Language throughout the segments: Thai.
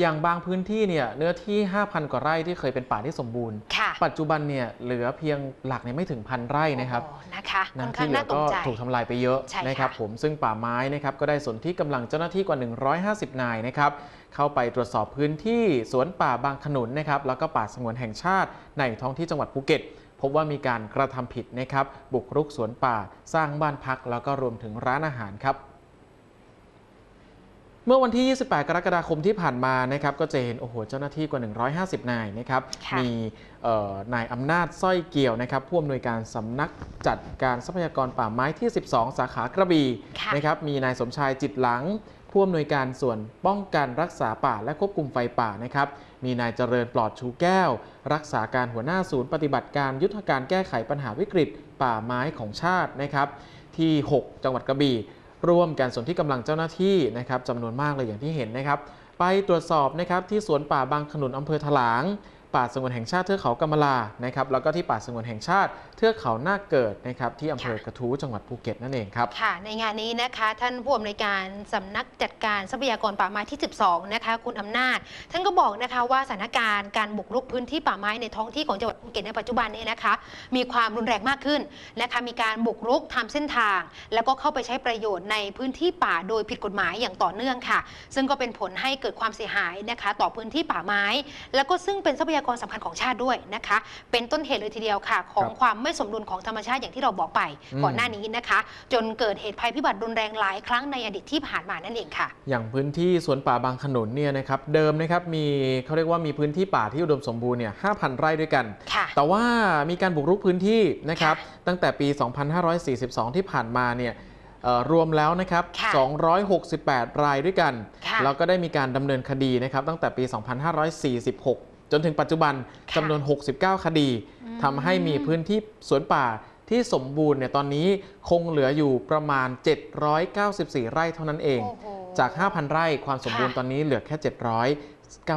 อย่างบางพื้นที่เนี่ยเนื้อที่ 5,000 กว่าไร่ที่เคยเป็นป่าที่สมบูรณ์ค่ะปัจจุบันเนี่ยเหลือเพียงหลักเนี่ยไม่ถึงพันไร่นะครับโอ้โหนะคะนะค่อนที่ข้างเหลืน่าอตกก็ใจถูกทำลายไปเยอะใช่ค่ะนะครับผมซึ่งป่าไม้นะครับก็ได้ส่วนที่กำลังเจ้าหน้าที่กว่า 150 นายนะครับเข้าไปตรวจสอบพื้นที่สวนป่าบางขนุนนะครับแล้วก็ป่าสงวนแห่งชาติในท้องที่จังหวัดภูเก็ตพบว่ามีการกระทำผิดนะครับบุกรุกสวนป่าสร้างบ้านพัก แล้วก็รวมถึงร้านอาหารครับ เมื่อวันที่ 28 กรกฎาคมที่ผ่านมานะครับก็จะเห็นโอ้โหเจ้าหน้าที่กว่า 150 นายนะครับค่ะมีเอ่อนายอำนาจสร้อยเกี่ยวนะครับผู้อำนวยการสำนักจัดการทรัพยากรป่าไม้ที่ 12 สาขากระบี่ค่ะนะครับมีนายสมชายจิตหลังผู้อำนวยการส่วนป้องกันรักษาป่าและควบคุมไฟป่านะครับ มีนายเจริญปลอดชูแก้ว รักษาการหัวหน้าศูนย์ปฏิบัติการยุทธการแก้ไขปัญหาวิกฤต ป่าไม้ของชาตินะครับ ที่ 6 จังหวัดกระบี่ ร่วมกันส่วนที่กำลังเจ้าหน้าที่นะครับจำนวนมากเลยอย่างที่เห็นนะครับ ไปตรวจสอบนะครับที่สวนป่าบางขนุนอำเภอถลาง ป่าสงวนแห่งชาติเทือกเขากำมะลานะครับแล้วก็ที่ป่าสงวนแห่งชาติเทือกเขาหน้าเกิดนะครับที่อำเภอกระทู้จังหวัดภูเก็ตนั่นเองครับค่ะในงานนี้นะคะท่านผู้อำนวยการสำนักจัดการทรัพยากรป่าไม้ที่ 12 นะคะคุณอำนาจ ท่านก็บอกนะคะว่าสถานการณ์การบุกรุกพื้นที่ป่าไม้ในท้องที่ของจังหวัดภูเก็ตในปัจจุบันนี้นะคะ มีความรุนแรงมากขึ้นนะคะมีการบุกรุกทำเส้นทาง แล้วก็เข้าไปใช้ประโยชน์ในพื้นที่ป่าโดยผิดกฎหมายอย่างต่อเนื่องค่ะ ซึ่งก็เป็นผลให้เกิดความเสียหายนะคะ ต่อพื้นที่ป่าไม้ แล้วก็ซึ่งเป็นทรัพยากรสำคัญของชาติด้วยนะคะ เป็นต้นเหตุเลยทีเดียวค่ะ ของครับความไม่สมดุลของธรรมชาติอย่างที่เราบอกไปอืมก่อนหน้านี้นะคะ จนเกิดเหตุภัยพิบัติรุนแรงหลายครั้งในอดีตที่ผ่านมานั่นเองค่ะ อย่างพื้นที่สวนป่าบางขนุนเนี่ยนะครับเดิมนะครับมีเขาเรียกว่ามีพื้นที่ป่าที่อุดมสมบูรณ์เนี่ย5,000ไร่ด้วยกันค่ะแต่ว่ามีการบุกรุกพื้นที่นะครับตั้งแต่ปี 2542 ที่ผ่านมาเนี่ยเอ่อรวมแล้วนะครับค่ะ268 รายด้วยกันค่ะแล้วก็ได้มีการดำเนินคดีนะครับตั้งแต่ปี 2546 จนถึงปัจจุบันค่ะจำนวน 69 คดีอืมทำให้มีพื้นที่สวนป่าที่สมบูรณ์เนี่ยตอนนี้คงเหลืออยู่ประมาณ 794 ไร่เท่านั้นเองโอ้โหจาก 5,000 ไร่ความสมบูรณ์ค่ะตอนนี้เหลือแค่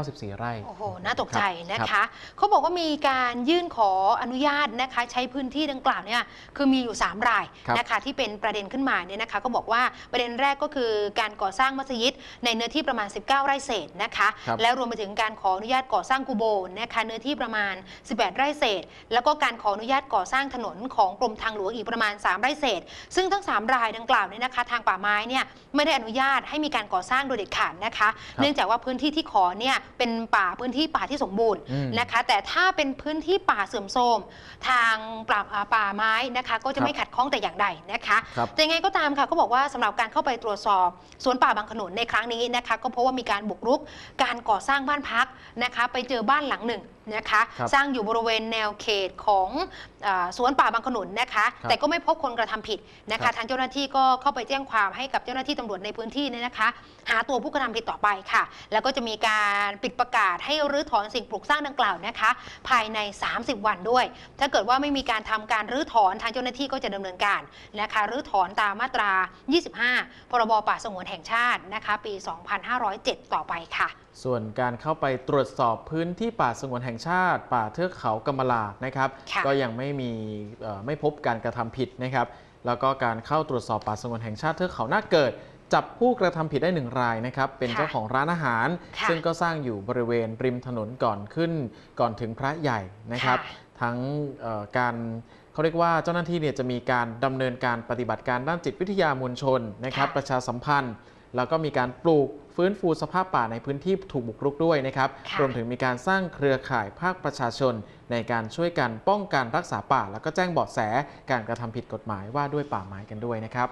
794 ไร่ โอ้โห น่าตกใจนะครัคะบเขาบอกว่ามีการยื่นขออนุญาตนะคะ ใช้พื้นที่ดังกล่าวเนี่ย คือมีอยู่ 3 รายครับนะคะที่เป็นประเด็นขึ้นมาเนี่ยนะคะ ก็บอกว่าประเด็นแรกก็คือการก่อสร้างมัสยิดในเนื้อที่ประมาณ 19 ไร่เศษนะคะครับแล้วรวมไปถึงการขออนุญาตก่อสร้างกูโบนะคะ เนื้อที่ประมาณ 18 ไร่เศษ แล้วก็การขออนุญาตก่อสร้างถนนของกรมทางหลวงอีกประมาณ 3 ไร่เศษ ซึ่งทั้ง 3 รายดังกล่าวเนี่ยนะคะ ทางป่าไม้เนี่ยไม่ได้อนุญาตให้มีการก่อสร้างโดยเด็ดขาดนะคะครับเนื่องจากว่าพื้นที่ที่ขอเนี่ยเป็นป่าพื้นที่ป่าที่สมบูรณ์อืมนะคะ แต่ถ้าเป็นพื้นที่ป่าเสื่อมโทรมทางป่าอ่าป่าไม้นะคะ ก็จะครับไม่ขัดข้องแต่อย่างใดนะคะครับแต่ยังไงก็ตามค่ะเขาบอกว่าสำหรับการเข้าไปตรวจสอบสวนป่าบางขนุนในครั้งนี้นะคะ ก็เพราะว่ามีการบุกรุกการก่อสร้างบ้านพักนะคะ ไปเจอบ้านหลังหนึ่ง นะคะครับสร้างอยู่บริเวณแนวเขตของอาสวนป่าบางขนุนนะคะครับแต่ก็ไม่พบคนกระทำผิดนะครัคะบทางเจ้าหน้าที่ก็เข้าไปแจ้งความให้กับเจ้าหน้าที่ตำรวจในพื้นที่เนี่ยนะคะ หาตัวผู้กระทำผิดต่อไปค่ะ แล้วก็จะมีการปิดประกาศให้รื้อถอนสิ่งปลูกสร้างดังกล่าวนะคะ ภายใน 30 วันด้วย ถ้าเกิดว่าไม่มีการทำการรื้อถอนทางเจ้าหน้าที่ก็จะดำเนินการนะคะรื้อถอนตามมาตรา 25 พรบป่าสงวนแห่งชาตินะคะ ปี 2507 ต่อไปค่ะ ส่วนการเข้าไปตรวจสอบพื้นที่ป่าสงวนแห่งชาติ ป่าเทือกเขากำมะลานะครับค่ะก็ยังไม่มีเอ่อไม่พบการกระทำผิดนะครับ แล้วก็การเข้าตรวจสอบป่าสงวนแห่งชาติเทือกเขาหน้าเกิด จับผู้กระทำผิดได้หนึ่งรายนะครับ เป็นค่ะเจ้าของร้านอาหารค่ะซึ่งก็สร้างอยู่บริเวณริมถนนก่อนขึ้น ก่อนถึงพระใหญ่นะครับค่ะทั้งเอ่อการเขาเรียกว่าเจ้าหน้าที่เนี่ยจะมีการดำเนินการปฏิบัติการด้านจิตวิทยามวลชนนะครับค่ะประชาสัมพันธ์ แล้วก็มีการปลูกฟื้นฟูสภาพป่าในพื้นที่ถูกบุกรุกด้วยนะครับค่ะรวมถึงมีการสร้างเครือข่ายภาคประชาชน ในการช่วยกันป้องกันรักษาป่า แล้วก็แจ้งเบาะแสการกระทำผิดกฎหมายว่าด้วยป่าไม้กันด้วยนะครับ